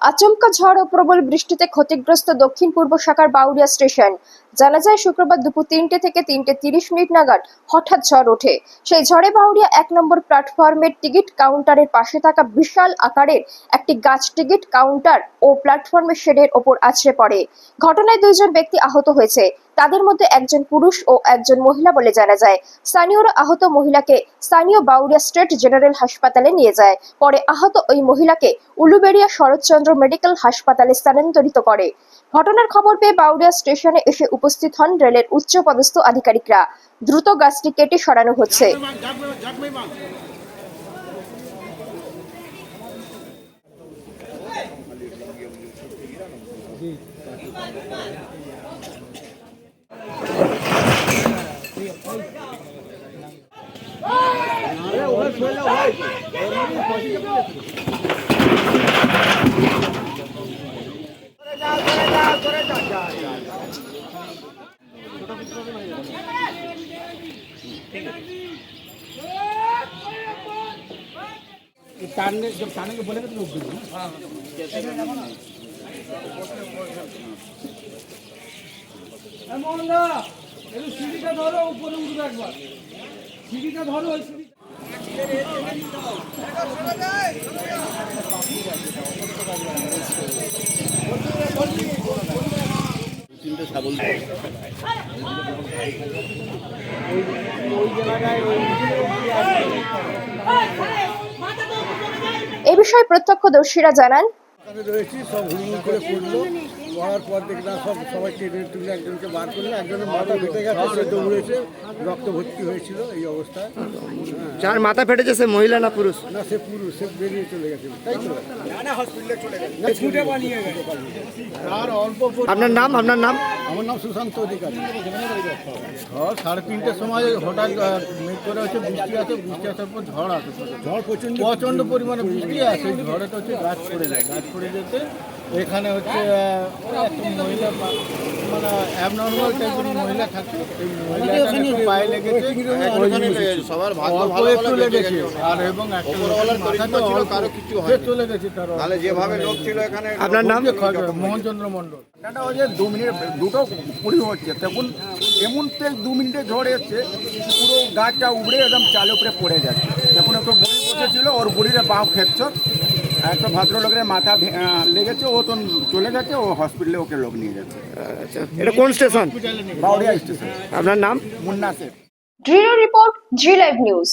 আচমকা ঝড় ও প্রবল বৃষ্টিতে ক্ষতিগ্রস্ত দক্ষিণ পূর্ব শাখার বাউরিয়া স্টেশন। জানা যায়, শুক্রবার দুপুর তিনটে থেকে তিনটে তিরিশ মিনিট নাগাদ হঠাৎ ঝড় ওঠে। সেই ঝড়ে বাউরিয়া এক নম্বর প্ল্যাটফর্মের টিকিট কাউন্টারের পাশে থাকা বিশাল আকারের একটি গাছ টিকিট কাউন্টার ও প্ল্যাটফর্মের শেডের ওপর আছড়ে পড়ে। ঘটনায় দুইজন ব্যক্তি আহত হয়েছে। তাদের মধ্যে একজন পুরুষ ও একজন মহিলা বলে জানা যায়। স্থানীয়রা আহত মহিলাকে স্থানীয় বাউরিয়া স্টেট জেনারেল হাসপাতালে নিয়ে যায়। পরে আহত ওই মহিলাকে উলুবেড়িয়া শরৎচন্দ্র মেডিকেল হাসপাতালে স্থানান্তরিত করে। ঘটনার খবর পেয়ে বাউরিয়া স্টেশনে এসে উপস্থিত হন রেলের উচ্চ পদস্থ আধিকারিকরা। দ্রুত গাছটি কেটে সরানো হচ্ছে। टारने जब टारने के बोलेंगे तो रोक देंगे ना মোহনদা একটু সিঁড়িটা ধরো উপরে উঠবে একবার সিঁড়িটা ধরো ওই এ বিষয়ে প্রত্যক্ষদর্শীরা জানান। সব করে পড়ল। পড়ার পর দেখলাম সব সবাই টেনে তুলে একজনকে বার করল একজনের মাথা ফেটে গেছে সে দৌড়েছে রক্ত ভর্তি হয়েছিল এই অবস্থায়। যার মাথা ফেটেছে সে মহিলা না পুরুষ? না সে পুরুষ সে বেরিয়ে চলে গেছে তাই তো? আপনার নাম আপনার নাম? আমার নাম সুশান্ত অধিকারী। ঝড় সাড়ে তিনটের সময় হঠাৎ মেঘ করে হচ্ছে বৃষ্টি আসে বৃষ্টি আসার পর ঝড় আসে। ঝড় প্রচণ্ড প্রচণ্ড পরিমাণে বৃষ্টি আসে ঝড়ে তো হচ্ছে গাছ পড়ে যায়। গাছ পড়ে যেতে এখানে হচ্ছে মহিলা মানে অ্যাবনর্মাল টাইপের মহিলা থাকে। এই মহিলা পায়ে লেগেছে সবার ভাগ্য ভালো একটু লেগেছে আর এবং কারও কিছু চলে গেছে তার তাহলে যেভাবে লোক ছিল এখানে আপনার নাম? মোহনচন্দ্র মণ্ডল। এটা ওই যে দু মিনিট দুটো কুড়ি হচ্ছে। তখন এমন তেজ দু মিনিটে ঝড় এসছে পুরো গাছটা উবড়ে একদম চালে উপরে পড়ে যাচ্ছে তখন একটু বুড়ি বসেছিল ওর বুড়ির বাঁ ফ্র্যাকচার একটা ভদ্রলোকের মাথা ভে- আহ, লেগেছে ও তো চলে গেছে ও হসপিটালে ওকে লোক নিয়ে যাচ্ছে আচ্ছা এটা কোন স্টেশন? বাউরিয়া স্টেশন। আপনার নাম? মুন্না শেখ। দৃঢ় রিপোর্ট জি লাইভ নিউজ